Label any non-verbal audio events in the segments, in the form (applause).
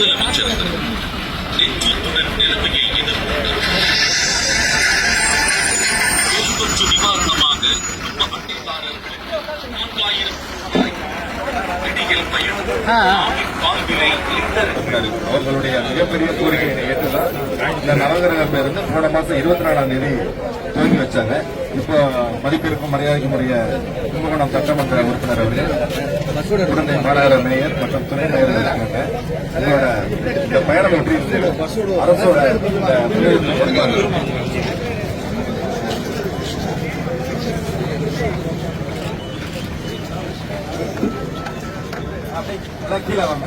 முதலமைச்சர் நிலைமையை எதிர்கொண்டார் நிவாரணமாக குடும்ப நான்காயிரம் பயணம் பால் விலை அவர்களுடைய மிகப்பெரிய கோரிக்கையை ஏற்றுதான் இந்த நவகிரக இருந்து போன மாசம் இருபத்தி நாலாம் தேதி துவங்கி வச்சாங்க. இப்போ மதிப்பிற்கும் மரியாதைக்கும் உரிய கும்பகோணம் சட்டமன்ற உறுப்பினர் அவர்கள் உடனே மாநகர மேயர் மற்றும் துணை மேயர் இருக்காங்க அதோட இந்த பயணம் எப்படி இருந்தது? அரசோட கீழே வாங்க.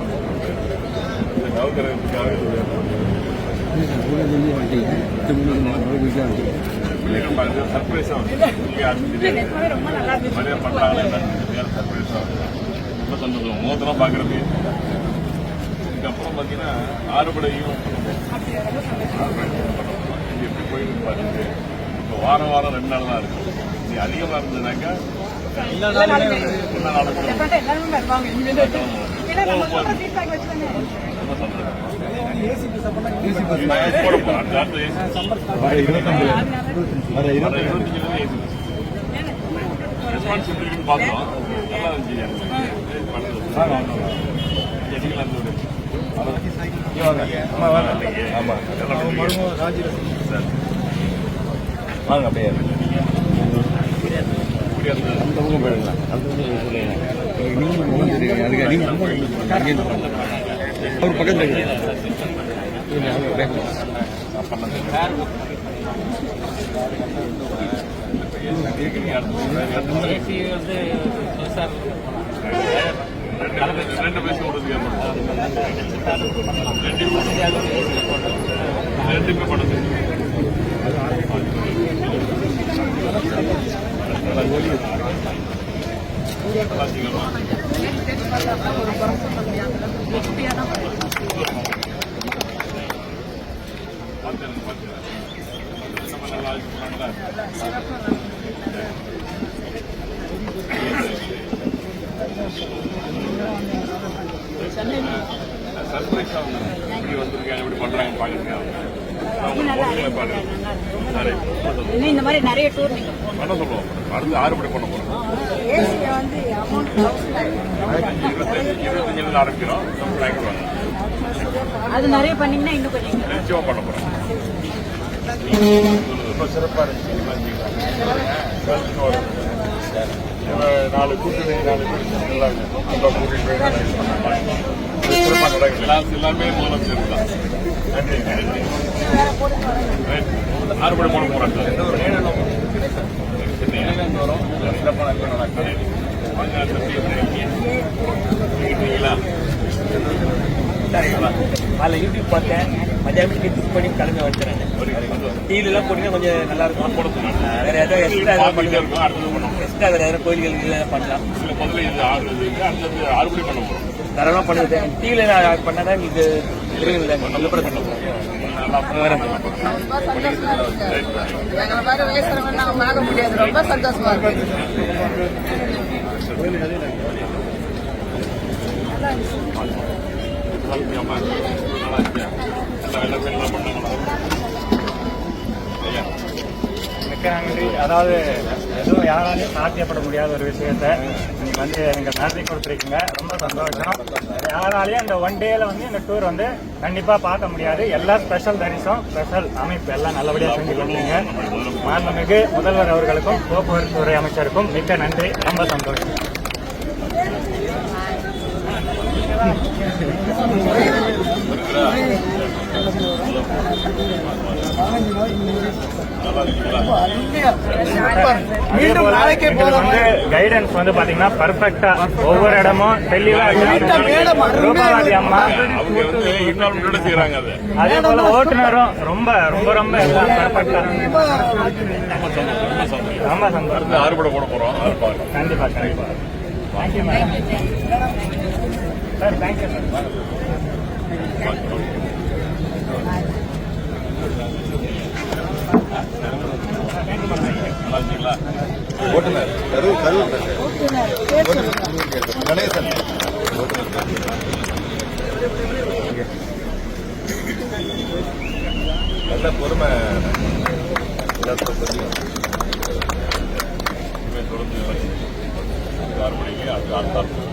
இப்படி சர்ப்ரைஸா ரொம்ப நல்லா இருந்துச்சு நிறைய பண்றாங்களே என்னன்னு சர்ப்ரைஸா ரொம்ப சந்தோஷம் மோத்தெல்லாம் பாக்குறது இதுக்கப்புறம் பாத்தீங்கன்னா ஆறுபடையும் இது எப்படி போயிட்டு பாருங்க இப்போ வாரம் வாரம் ரெண்டு நாள் தான் இருக்கு இது அதிகமாக இருந்ததுனாக்கா எல்லா நாளும் டெஃபினட்டா எல்லாருமே வருவாங்க ரெஸ்பான்சிபிலிட்டின்னு பார்த்தோம் நல்லா இருந்துச்சு சார், வாங்க அப்படியே இப்படி இருந்தது. அவர் பக்கத்தில் இருக்குங்க, அடுத்த முறை. ரெண்டு ரெண்டு பேசி விடுறதுக்கு ரெண்டுமே படம் சர்ப்ரைஸ் ஆகும் இப்படி வந்திருக்காங்க இப்படி பண்றாங்க பாக்குறீங்க நல்லா அவங்க பாக்குறேன் பண்ணுறாங்க இன்னும் இந்த மாதிரி நிறைய டூர் நீங்க பண்ண சொல்லுவோம் அடுத்து ஆறு மணி பண்ண போறோம் ஏசில வந்து அமௌண்ட் இருபத்தஞ்சு இருபத்தஞ்சுல ஆரம்பிக்கிறோம் அது நிறைய பண்ணீங்கன்னா இன்னும் கொஞ்சம் நிச்சயமா பண்ண போறோம் ரொம்ப சிறப்பா இருந்துச்சு நாலு கூட்டணி நாலு பேர் நல்லா கூட்டிட்டு போய் சிறப்பாக நடக்குது எல்லாரும் எல்லாமே முதலமைச்சர் தான் நன்றி. ஆறு மணி போன போறாங்க வரும் இருக்கீங்களா அதில் யூடியூப் பார்த்தேன். மத்தியானம் டிப் பண்ணி கிளம்பி வந்துடுறேன் டிவிலாம் போட்டீங்கன்னா கொஞ்சம் நல்லா இருக்கும். போட சொன்னாங்க வேற ஏதாவது எக்ஸ்ட்ரா எக்ஸ்ட்ரா வேற கோயில்கள் இதெல்லாம் பண்ணலாம். இதுல முதல்ல இது ஆறு இருக்கு. அடுத்தது மணி பண்ண போறோம். தரமாக பண்ணுது டிவியில் பண்ணாதான் உங்களுக்கு தெரியும் விழுப்புரம் பண்ண நல்லா வரேன் ரொம்ப சந்தோஷமா இருக்கு. எங்களை மாதிரி வயசுறவங்க நாங்க மறக்க முடியாது. ரொம்ப சந்தோஷமா இருக்கு. நன்றி அதாவது எதுவும் யாராலையும் சாத்தியப்பட முடியாத ஒரு விஷயத்த நீங்க வந்து நீங்க நடத்தி கொடுத்துருக்கீங்க. ரொம்ப சந்தோஷம். யாராலையும் இந்த ஒன் டேல வந்து இந்த டூர் வந்து கண்டிப்பா பார்க்க முடியாது. எல்லாம் ஸ்பெஷல் தரிசனம் ஸ்பெஷல் அமைப்பு எல்லாம் நல்லபடியா செஞ்சு கொடுத்தீங்க. மாண்புமிகு முதல்வர் அவர்களுக்கும் போக்குவரத்து துறை அமைச்சருக்கும் மிக்க நன்றி. ரொம்ப சந்தோஷம். இருக்கு. (laughs) இருக்கிறா (laughs) கைடன்ஸ் வந்து பாத்தீங்கன்னா பர்ஃபெக்டா ஒவ்வொரு இடமும் தெளிவா ரூபாவதி அம்மா. அதை. அதே போல ஓட்டுநரும் ரொம்ப ரொம்ப ரொம்ப எல்லாம் பர்ஃபெக்டா ரொம்ப சந்தோஷம். அடுத்து அறுபடை போட போறோம்? கண்டிப்பா கண்டிப்பா. Thank you madam sir thank you sir நல்லா ஓட்டுநர் கரூர் கரூர் கணேசன் நல்ல பொறுமை எல்லாத்துக்கும் தெரியும் தொடர்ந்து ஆறு மணிக்கு அடுத்த